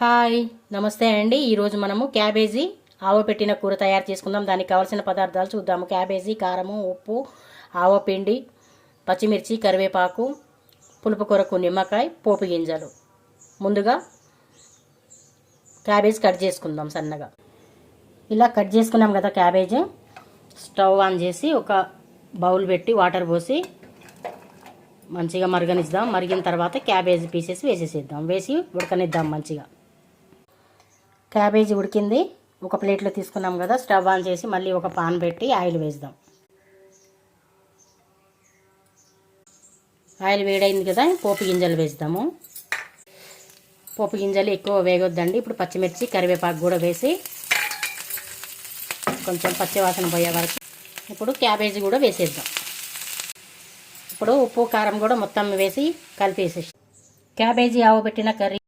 Hi నమస్తే అండి. ఈరోజు మనము క్యాబేజీ ఆవ పెట్టిన కూర తయారు చేసుకుందాం. దానికి కావాల్సిన పదార్థాలు చూద్దాము. క్యాబేజీ కారము ఉప్పు ఆవపిండి పచ్చిమిర్చి కరివేపాకు పులుపు కొరకు నిమ్మకాయ పోపు గింజలు. ముందుగా క్యాబేజ్ కట్ చేసుకుందాం సన్నగా. ఇలా కట్ చేసుకున్నాం కదా క్యాబేజ్. స్టవ్ ఆన్ చేసి ఒక బౌల్ పెట్టి వాటర్ పోసి మంచిగా మరగనిద్దాం. మరిగిన తర్వాత క్యాబేజీ పీసెస్ వేసేసేద్దాం. వేసి ఉడకనిద్దాం మంచిగా. క్యాబేజీ ఉడికింది. ఒక ప్లేట్లో తీసుకున్నాం కదా స్టవ్ ఆన్ చేసి మళ్ళీ ఒక పాన్ పెట్టి ఆయిల్ వేద్దాం. ఆయిల్ వేడైంది కదా పోపు గింజలు వేద్దాము. పోపు గింజలు ఎక్కువ వేగొద్దండి. ఇప్పుడు పచ్చిమిర్చి కరివేపాకు కూడా వేసి కొంచెం పచ్చివాసన పోయే వరకు ఇప్పుడు క్యాబేజీ కూడా వేసేద్దాం. ఇప్పుడు ఉప్పు కారం కూడా మొత్తం వేసి కలిపేసేసి. క్యాబేజీ ఆవు పెట్టిన కర్రీ